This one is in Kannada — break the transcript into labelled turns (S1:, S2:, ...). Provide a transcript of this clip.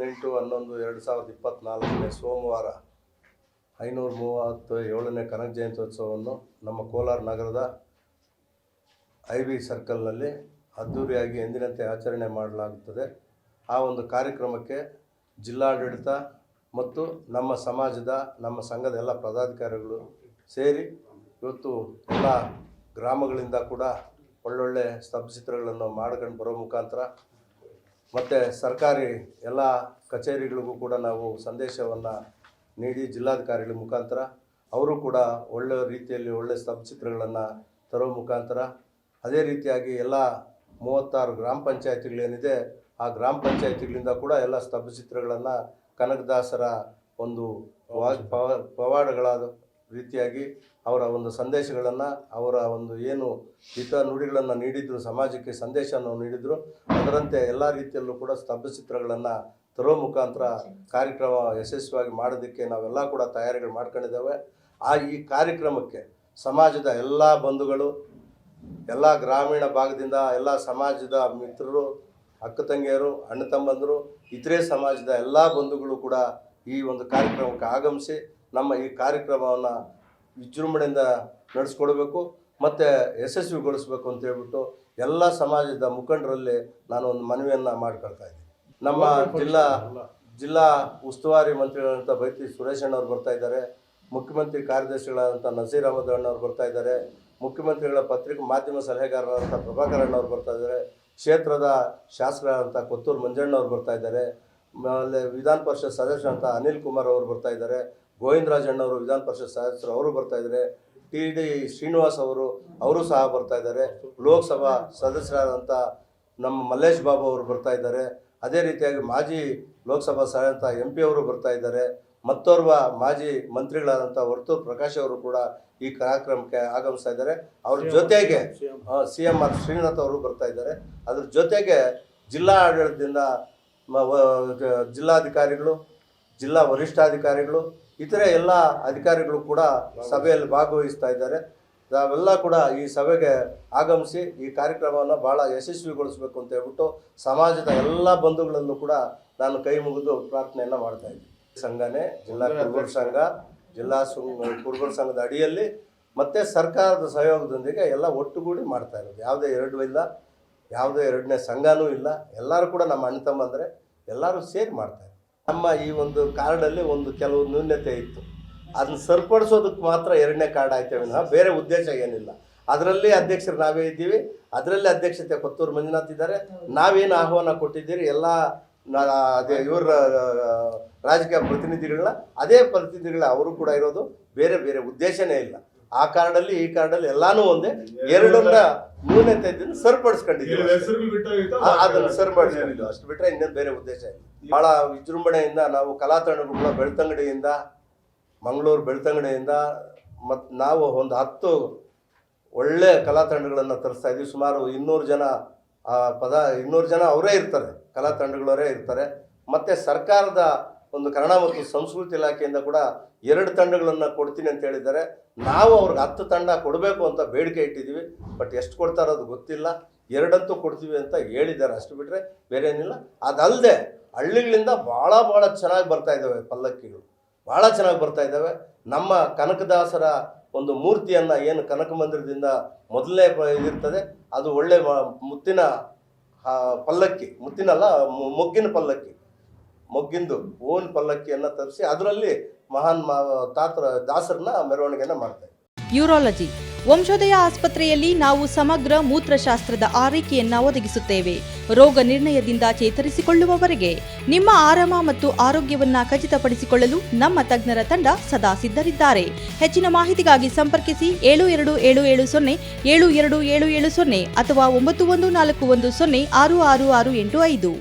S1: ಹದಿನೆಂಟು, ಹನ್ನೊಂದು, ಎರಡು ಸಾವಿರದ ಇಪ್ಪತ್ತ್ನಾಲ್ಕನೇ ಸೋಮವಾರ ಐನೂರ ಮೂವತ್ತು ಏಳನೇ ಕನಕ ಜಯಂತ್ಯೋತ್ಸವವನ್ನು ನಮ್ಮ ಕೋಲಾರ ನಗರದ ಐ ವಿ ಸರ್ಕಲ್ನಲ್ಲಿ ಅದ್ಧೂರಿಯಾಗಿ ಎಂದಿನಂತೆ ಆಚರಣೆ ಮಾಡಲಾಗುತ್ತದೆ. ಆ ಒಂದು ಕಾರ್ಯಕ್ರಮಕ್ಕೆ ಜಿಲ್ಲಾಡಳಿತ ಮತ್ತು ನಮ್ಮ ಸಮಾಜದ, ನಮ್ಮ ಸಂಘದ ಎಲ್ಲ ಪದಾಧಿಕಾರಿಗಳು ಸೇರಿ ಇವತ್ತು ಎಲ್ಲ ಗ್ರಾಮಗಳಿಂದ ಕೂಡ ಒಳ್ಳೊಳ್ಳೆ ಸ್ತಬ್ಧಚಿತ್ರಗಳನ್ನು ಮಾಡ್ಕೊಂಡು ಬರೋ ಮುಖಾಂತರ ಮತ್ತು ಸರ್ಕಾರಿ ಎಲ್ಲ ಕಚೇರಿಗಳಿಗೂ ಕೂಡ ನಾವು ಸಂದೇಶವನ್ನು ನೀಡಿ ಜಿಲ್ಲಾಧಿಕಾರಿಗಳ ಮುಖಾಂತರ ಅವರು ಕೂಡ ಒಳ್ಳೆಯ ರೀತಿಯಲ್ಲಿ ಒಳ್ಳೆಯ ಸ್ತಬ್ಧಚಿತ್ರಗಳನ್ನು ತರೋ ಮುಖಾಂತರ ಅದೇ ರೀತಿಯಾಗಿ ಎಲ್ಲ ಮೂವತ್ತಾರು ಗ್ರಾಮ ಪಂಚಾಯತಿಗಳೇನಿದೆ ಆ ಗ್ರಾಮ ಪಂಚಾಯತಿಗಳಿಂದ ಕೂಡ ಎಲ್ಲ ಸ್ತಬ್ಧಚಿತ್ರಗಳನ್ನು ಕನಕದಾಸರ ಒಂದು ಪವಾಡಗಳಾದ ರೀತಿಯಾಗಿ ಅವರ ಒಂದು ಸಂದೇಶಗಳನ್ನು, ಅವರ ಒಂದು ಏನು ಹಿತ ನುಡಿಗಳನ್ನು ನೀಡಿದ್ರು, ಸಮಾಜಕ್ಕೆ ಸಂದೇಶವನ್ನು ನೀಡಿದ್ರು, ಅದರಂತೆ ಎಲ್ಲ ರೀತಿಯಲ್ಲೂ ಕೂಡ ಸ್ತಬ್ಧಚಿತ್ರಗಳನ್ನು ತರೋ ಮುಖಾಂತರ ಕಾರ್ಯಕ್ರಮ ಯಶಸ್ವಿಯಾಗಿ ಮಾಡೋದಕ್ಕೆ ನಾವೆಲ್ಲ ಕೂಡ ತಯಾರಿಗಳು ಮಾಡ್ಕೊಂಡಿದ್ದೇವೆ. ಆ ಈ ಕಾರ್ಯಕ್ರಮಕ್ಕೆ ಸಮಾಜದ ಎಲ್ಲ ಬಂಧುಗಳು, ಎಲ್ಲ ಗ್ರಾಮೀಣ ಭಾಗದಿಂದ ಎಲ್ಲ ಸಮಾಜದ ಮಿತ್ರರು, ಅಕ್ಕ ತಂಗಿಯರು, ಅಣ್ಣ ತಮ್ಮಂದರು, ಇತರೆ ಸಮಾಜದ ಎಲ್ಲ ಬಂಧುಗಳು ಕೂಡ ಈ ಒಂದು ಕಾರ್ಯಕ್ರಮಕ್ಕೆ ಆಗಮಿಸಿ ನಮ್ಮ ಈ ಕಾರ್ಯಕ್ರಮವನ್ನು ವಿಜೃಂಭಣೆಯಿಂದ ನಡೆಸ್ಕೊಡ್ಬೇಕು ಮತ್ತು ಯಶಸ್ವಿಗೊಳಿಸ್ಬೇಕು ಅಂತ ಹೇಳ್ಬಿಟ್ಟು ಎಲ್ಲ ಸಮಾಜದ ಮುಖಂಡರಲ್ಲಿ ನಾನು ಒಂದು ಮನವಿಯನ್ನು ಮಾಡ್ಕೊಳ್ತಾ ಇದ್ದೀನಿ. ನಮ್ಮ ಜಿಲ್ಲಾ ಜಿಲ್ಲಾ ಉಸ್ತುವಾರಿ ಮಂತ್ರಿಗಳಂತ ಬೈತಿ ಸುರೇಶ್ ಅಣ್ಣವ್ರು ಬರ್ತಾ ಇದ್ದಾರೆ ಮುಖ್ಯಮಂತ್ರಿ ಕಾರ್ಯದರ್ಶಿಗಳಾದಂಥ ನಸೀರ್ ಅಹಮದ್ ಅಣ್ಣವ್ರು ಬರ್ತಾ ಇದ್ದಾರೆ ಮುಖ್ಯಮಂತ್ರಿಗಳ ಪತ್ರಿಕೆ ಮಾಧ್ಯಮ ಸಲಹೆಗಾರರಾದಂಥ ಪ್ರಭಾಕರ್ ಅಣ್ಣವ್ರು ಬರ್ತಾ ಇದ್ದಾರೆ ಕ್ಷೇತ್ರದ ಶಾಸಕರಾದಂಥ ಕೊತ್ತೂರು ಮಂಜಣ್ಣವ್ರು ಬರ್ತಾ ಇದ್ದಾರೆ ಆಮೇಲೆ ವಿಧಾನ ಪರಿಷತ್ ಸದಸ್ಯರಂತ ಅನಿಲ್ ಕುಮಾರ್ ಅವರು ಬರ್ತಾ ಇದ್ದಾರೆ ಗೋವಿಂದರಾಜ್ ಅಣ್ಣವರು ವಿಧಾನ ಪರಿಷತ್ ಸದಸ್ಯರು ಅವರು ಬರ್ತಾ ಇದ್ದಾರೆ ಟಿ ಡಿ ಶ್ರೀನಿವಾಸ್ ಅವರು ಅವರು ಸಹ ಬರ್ತಾ ಇದ್ದಾರೆ ಲೋಕಸಭಾ ಸದಸ್ಯರಾದಂಥ ನಮ್ಮ ಮಲ್ಲೇಶ್ ಬಾಬು ಅವರು ಬರ್ತಾ ಇದ್ದಾರೆ ಅದೇ ರೀತಿಯಾಗಿ ಮಾಜಿ ಲೋಕಸಭಾ ಸದಸ್ಯ ಎಂ ಪಿ ಅವರು ಬರ್ತಾ ಇದ್ದಾರೆ ಮತ್ತೋರ್ವ ಮಾಜಿ ಮಂತ್ರಿಗಳಾದಂಥ ವರ್ತೂರ್ ಪ್ರಕಾಶ್ ಅವರು ಕೂಡ ಈ ಕಾರ್ಯಕ್ರಮಕ್ಕೆ ಆಗಮಿಸ್ತಾ ಇದ್ದಾರೆ ಅವ್ರ ಜೊತೆಗೆ ಸಿ ಎಂ. ಆರ್ ಶ್ರೀನಾಥ್ ಅವರು ಬರ್ತಾ ಇದ್ದಾರೆ ಅದ್ರ ಜೊತೆಗೆ ಜಿಲ್ಲಾ ಆಡಳಿತದಿಂದ ಜಿಲ್ಲಾಧಿಕಾರಿಗಳು ಜಿಲ್ಲಾ ವರಿಷ್ಠಾಧಿಕಾರಿಗಳು ಇತರೆ ಎಲ್ಲ ಅಧಿಕಾರಿಗಳು ಕೂಡ ಸಭೆಯಲ್ಲಿ ಭಾಗವಹಿಸ್ತಾ ಇದ್ದಾರೆ. ನಾವೆಲ್ಲ ಕೂಡ ಈ ಸಭೆಗೆ ಆಗಮಿಸಿ ಈ ಕಾರ್ಯಕ್ರಮವನ್ನು ಭಾಳ ಯಶಸ್ವಿಗೊಳಿಸಬೇಕು ಅಂತ ಹೇಳ್ಬಿಟ್ಟು ಸಮಾಜದ ಎಲ್ಲ ಬಂಧುಗಳಲ್ಲೂ ಕೂಡ ನಾನು ಕೈ ಮುಗಿದು ಪ್ರಾರ್ಥನೆಯನ್ನು ಮಾಡ್ತಾ ಇದ್ದೀನಿ. ಸಂಘನೇ, ಜಿಲ್ಲಾ ಕುರುಬರ ಸಂಘ, ಜಿಲ್ಲಾ ಕುರುಬರ ಸಂಘದ ಅಡಿಯಲ್ಲಿ ಮತ್ತು ಸರ್ಕಾರದ ಸಹಯೋಗದೊಂದಿಗೆ ಎಲ್ಲ ಒಟ್ಟುಗೂಡಿ ಮಾಡ್ತಾ ಇರೋದು. ಯಾವುದೇ ಎರಡು ಇಲ್ಲ, ಯಾವುದೇ ಎರಡನೇ ಸಂಘನೂ ಇಲ್ಲ. ಎಲ್ಲರೂ ಕೂಡ ನಮ್ಮ ಅಣ್ಣ ತಮ್ಮಂದರೆ ಎಲ್ಲರೂ ಸೇರಿ ಮಾಡ್ತಾರೆ ನಮ್ಮ ಈ ಒಂದು ಕಾರ್ಡಲ್ಲಿ ಒಂದು ಕೆಲವು ನ್ಯೂನ್ಯತೆ ಇತ್ತು. ಅದನ್ನ ಸರಿಪಡಿಸೋದಕ್ಕೆ ಮಾತ್ರ ಎರಡನೇ ಕಾರ್ಡ್ ಆಯ್ತೇವೆ ವಿನಃ, ಬೇರೆ ಉದ್ದೇಶ ಏನಿಲ್ಲ. ಅದರಲ್ಲಿ ಅಧ್ಯಕ್ಷರು ನಾವೇ ಇದ್ದೀವಿ, ಅದರಲ್ಲಿ ಅಧ್ಯಕ್ಷತೆ ಕೊತ್ತೂರು ಮಂಜುನಾಥ್ ಇದ್ದಾರೆ. ನಾವೇನು ಆಹ್ವಾನ ಕೊಟ್ಟಿದ್ದೀರಿ, ಎಲ್ಲ ಅದೇ ಇವರ ರಾಜಕೀಯ ಪ್ರತಿನಿಧಿಗಳನ್ನ, ಅದೇ ಪ್ರತಿನಿಧಿಗಳ ಅವರು ಕೂಡ ಇರೋದು, ಬೇರೆ ಬೇರೆ ಉದ್ದೇಶನೇ ಇಲ್ಲ. ಆ ಕಾರ್ಡಲ್ಲಿ ಈ ಕಾರ್ಡಲ್ಲಿ ಎಲ್ಲಾನು ಒಂದೇ. ಎರಡನ್ನ ನ್ಯೂನತೆ ಸರಿಪಡಿಸ್ಕೊಂಡಿದ್ದೀವಿ ಅದನ್ನು ಸರಿಪಡಿಸ್ಕೊಂಡಿದ್ದು ಅಷ್ಟು ಬಿಟ್ರೆ ಇನ್ನೇನು ಬೇರೆ ಉದ್ದೇಶ ಇಲ್ಲ. ಬಹಳ ವಿಜೃಂಭಣೆಯಿಂದ ನಾವು ಕಲಾ ತಂಡಗಳು ಬೆಳ್ತಂಗಡಿಯಿಂದ ಮಂಗಳೂರು ಬೆಳ್ತಂಗಡಿಯಿಂದ ಮತ್ತು ನಾವು ಒಂದು ಹತ್ತು ಒಳ್ಳೆ ಕಲಾ ತಂಡಗಳನ್ನು ತರಿಸ್ತಾ ಇದ್ವಿ ಸುಮಾರು ಇನ್ನೂರು ಜನ ಆ ಪದ ಇನ್ನೂರು ಜನ ಅವರೇ ಇರ್ತಾರೆ. ಕಲಾ ತಂಡಗಳವರೇ ಇರ್ತಾರೆ. ಮತ್ತು ಸರ್ಕಾರದ ಒಂದು ಕನ್ನಡ ಮತ್ತು ಸಂಸ್ಕೃತಿ ಇಲಾಖೆಯಿಂದ ಕೂಡ ಎರಡು ತಂಡಗಳನ್ನು ಕೊಡ್ತೀನಿ ಅಂತ ಹೇಳಿದ್ದಾರೆ. ನಾವು ಅವ್ರಿಗೆ ಹತ್ತು ತಂಡ ಕೊಡಬೇಕು ಅಂತ ಬೇಡಿಕೆ ಇಟ್ಟಿದ್ದೀವಿ. ಬಟ್ ಎಷ್ಟು ಕೊಡ್ತಾರೋ ಅದು ಗೊತ್ತಿಲ್ಲ. ಎರಡಂತೂ ಕೊಡ್ತೀವಿ ಅಂತ ಹೇಳಿದ್ದಾರೆ. ಅಷ್ಟು ಬಿಟ್ಟರೆ ಬೇರೆ ಏನಿಲ್ಲ. ಅದಲ್ಲದೆ ಹಳ್ಳಿಗಳಿಂದ ಭಾಳ ಭಾಳ ಚೆನ್ನಾಗಿ ಬರ್ತಾ ಇದ್ದಾವೆ ಪಲ್ಲಕ್ಕಿಗಳು. ಭಾಳ ಚೆನ್ನಾಗಿ ಬರ್ತಾ ಇದ್ದಾವೆ. ನಮ್ಮ ಕನಕದಾಸರ ಒಂದು ಮೂರ್ತಿಯನ್ನು ಏನು ಕನಕ ಮಂದಿರದಿಂದ ಮೊದಲನೇ ಇದಿರ್ತದೆ ಅದು ಒಳ್ಳೆ ಮುತ್ತಿನ ಪಲ್ಲಕ್ಕಿ. ಮುತ್ತಿನಲ್ಲ ಮೊಗ್ಗಿನ ಪಲ್ಲಕ್ಕಿ. ಮೊಗ್ಗಿಂದು ಓನ್ ಪಲ್ಲಕ್ಕಿಯನ್ನು ತರಿಸಿ ಅದರಲ್ಲಿ ಮಹಾನ್ ತಾತ್ರ, ದಾಸರನ್ನ ಮೆರವಣಿಗೆಯನ್ನು ಮಾಡ್ತಾರೆ
S2: ಯೂರಾಲಜಿ. ವಂಶೋದಯ ಆಸ್ಪತ್ರೆಯಲ್ಲಿ ನಾವು ಸಮಗ್ರ ಮೂತ್ರಶಾಸ್ತ್ರದ ಆರೈಕೆಯನ್ನ ಒದಗಿಸುತ್ತೇವೆ. ರೋಗ ನಿರ್ಣಯದಿಂದ ಚೇತರಿಸಿಕೊಳ್ಳುವವರೆಗೆ ನಿಮ್ಮ ಆರಾಮ ಮತ್ತು ಆರೋಗ್ಯವನ್ನ ಖಚಿತಪಡಿಸಿಕೊಳ್ಳಲು ನಮ್ಮ ತಜ್ಞರ ತಂಡ ಸದಾ ಸಿದ್ಧರಿದ್ದಾರೆ. ಹೆಚ್ಚಿನ ಮಾಹಿತಿಗಾಗಿ ಸಂಪರ್ಕಿಸಿ ಏಳು ಎರಡು ಏಳು ಏಳು ಸೊನ್ನೆ, ಏಳು ಎರಡು ಏಳು ಏಳು ಸೊನ್ನೆ ಅಥವಾ ಒಂಬತ್ತು ಒಂದು ನಾಲ್ಕು ಒಂದು ಸೊನ್ನೆ ಆರು ಆರು ಆರು ಎಂಟು ಐದು.